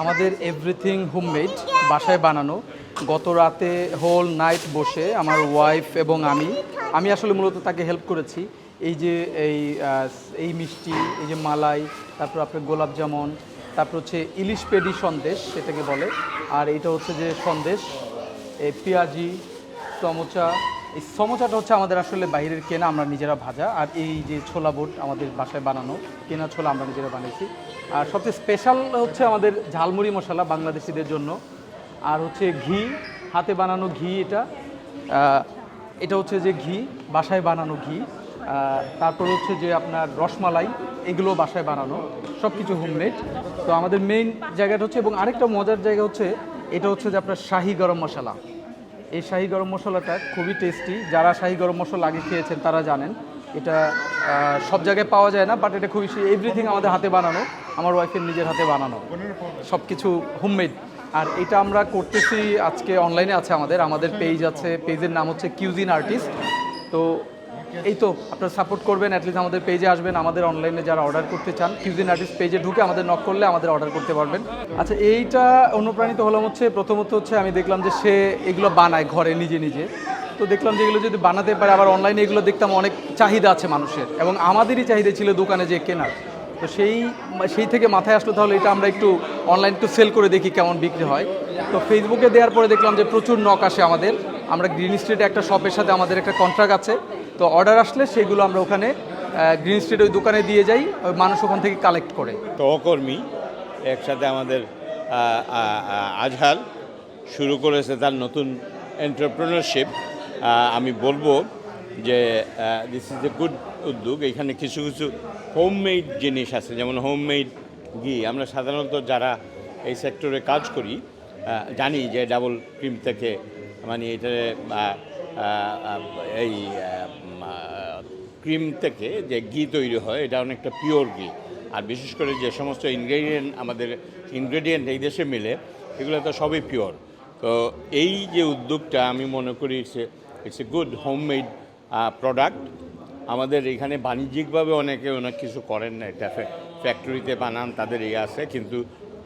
আমাদের everything homemade বাসায় বানানো। গত রাতে হোল নাইট বসে আমার ওয়াইফ এবং আমি আমি আসলে মূলত তাকে হেল্প করেছি। এই যে এই এই মিষ্টি, এই যে মালাই, তারপর আপনার গোলাপ জামুন, তারপর হচ্ছে ইলিশ পেডি সন্দেশ সেটাকে বলে। আর এটা হচ্ছে যে সন্দেশ, এই পেঁয়াজি সমোচা এই সমোচাটা হচ্ছে আমাদের আসলে বাইরের কেনা, আমরা নিজেরা ভাজা। আর এই যে ছোলা বোট আমাদের বাসায় বানানো, কেনা ছোলা আমরা নিজেরা বানিয়েছি। আর সবচেয়ে স্পেশাল হচ্ছে আমাদের ঝালমুড়ি মশলা বাংলাদেশিদের জন্য। আর হচ্ছে ঘি, হাতে বানানো ঘি এটা। এটা হচ্ছে যে ঘি, বাসায় বানানো ঘি। তারপর হচ্ছে যে আপনার রসমালাই, এগুলো বাসায় বানানো। সব কিছু হোমমেড তো আমাদের মেইন জায়গাটা হচ্ছে, এবং আরেকটা মজার জায়গা হচ্ছে, এটা হচ্ছে যে আপনার শাহি গরম মশলা। এই শাহি গরম মশলাটা খুবই টেস্টি যারা শাহি গরম মশলা আগে খেয়েছেন তারা জানেন, এটা সব জায়গায় পাওয়া যায় না বাট এটা খুবই এভরিথিং আমাদের হাতে বানানো, আমার ওয়াইফের নিজের হাতে বানানো। সব কিছু হোমমেড আর এটা আমরা করতেছি, আজকে অনলাইনে আছে আমাদের আমাদের পেজ আছে পেজের নাম হচ্ছে কিউজিন আর্টিস্ট তো এই তো আপনারা সাপোর্ট করবেন অ্যাটলিস্ট আমাদের পেজে আসবেন, আমাদের অনলাইনে যারা অর্ডার করতে চান কিউজিন আর্টিস্ট পেজে ঢুকে আমাদের নক করলে আমাদের অর্ডার করতে পারবেন। আচ্ছা এইটা অনুপ্রাণিত হলাম হচ্ছে, প্রথমত হচ্ছে আমি দেখলাম যে সে এগুলো বানায় ঘরে নিজে নিজে। তো দেখলাম যে এগুলো যদি বানাতে পারে, আবার অনলাইনে এগুলো দেখতাম অনেক চাহিদা আছে মানুষের, এবং আমাদেরই চাহিদা ছিল দোকানে যে কেনার। তো সেই সেই থেকে মাথায় আসলো তাহলে এটা আমরা একটু অনলাইন একটু সেল করে দেখি কেমন বিক্রি হয়। তো ফেসবুকে দেওয়ার পরে দেখলাম যে প্রচুর নক আসে আমাদের। আমরা গ্রিন স্ট্রিটে একটা শপের সাথে আমাদের একটা কন্ট্রাক্ট আছে। তো অর্ডার আসলে সেগুলো আমরা ওখানে গ্রিন স্ট্রিট ওই দোকানে দিয়ে যাই মানুষ ওখান থেকে কালেক্ট করে। সহকর্মী একসাথে আমাদের আজহার শুরু করেছে তার নতুন এন্টারপ্রেনারশিপ আমি বলব যে দিস ইজ এ গুড উদ্যোগ। এখানে কিছু কিছু হোমমেড জিনিস আছে, যেমন হোমমেড ঘি। আমরা সাধারণত যারা এই সেক্টরে কাজ করি জানি যে ডাবল ক্রিম থেকে মানে এটা এই ক্রিম থেকে যে ঘি তৈরি হয়, এটা অনেকটা পিওর ঘি। আর বিশেষ করে যে সমস্ত ইনগ্রেডিয়েন্ট আমাদের ইনগ্রেডিয়েন্ট এই দেশে মিলে, এগুলো তো সবই পিওর তো এই যে উদ্যোগটা আমি মনে করি it's it's a good homemade product আমাদের এখানে বাণিজ্যিকভাবে অনেকে অনেক কিছু করেন না, এটা ফ্যাক্টরিতে বানান, তাদের এই আছে। কিন্তু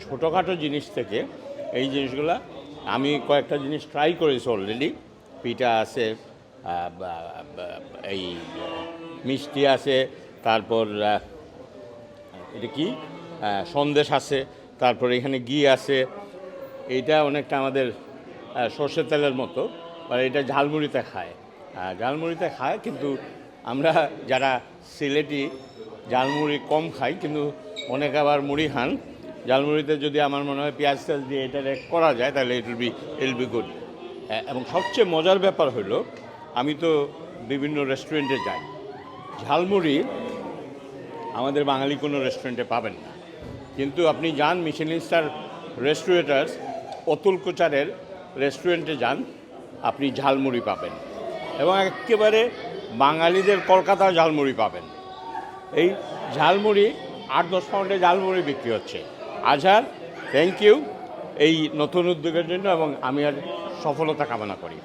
ছোটোখাটো জিনিস থেকে এই জিনিসগুলা, আমি কয়েকটা জিনিস ট্রাই করেছি অলরেডি পিঠা আছে এই মিষ্টি আছে তারপর এটা কি? সন্দেশ আছে তারপর এখানে ঘি আছে। এইটা অনেকটা আমাদের আহ, সর্ষের তেলের মতো আর এটা ঝালমুড়িতে খায়। ঝালমুড়িতে খায় কিন্তু আমরা যারা সিলেটি ঝালমুড়ি কম খাই কিন্তু অনেকে আবার মুড়ি খান। ঝালমুড়িতে যদি আমার মনে হয় পেঁয়াজ তেল দিয়ে এটা করা যায় তাহলে it be will be good এবং সবচেয়ে মজার ব্যাপার হলো আমি তো বিভিন্ন রেস্টুরেন্টে যাই। ঝালমুড়ি আমাদের বাঙালি কোনো রেস্টুরেন্টে পাবেন না। কিন্তু আপনি যান মিশেলিন স্টার রেস্টুরেটার্স অতুল কোচারের রেস্টুরেন্টে যান, আপনি ঝালমুড়ি পাবেন। এবং একেবারে বাঙালিদের কলকাতা ঝালমুড়ি পাবেন। এই ঝালমুড়ি, আট দশ পাউন্ডে ঝালমুড়ি বিক্রি হচ্ছে। আজহার থ্যাংক ইউ এই নতুন উদ্যোগের জন্য এবং আমি আর সফলতা কামনা করি।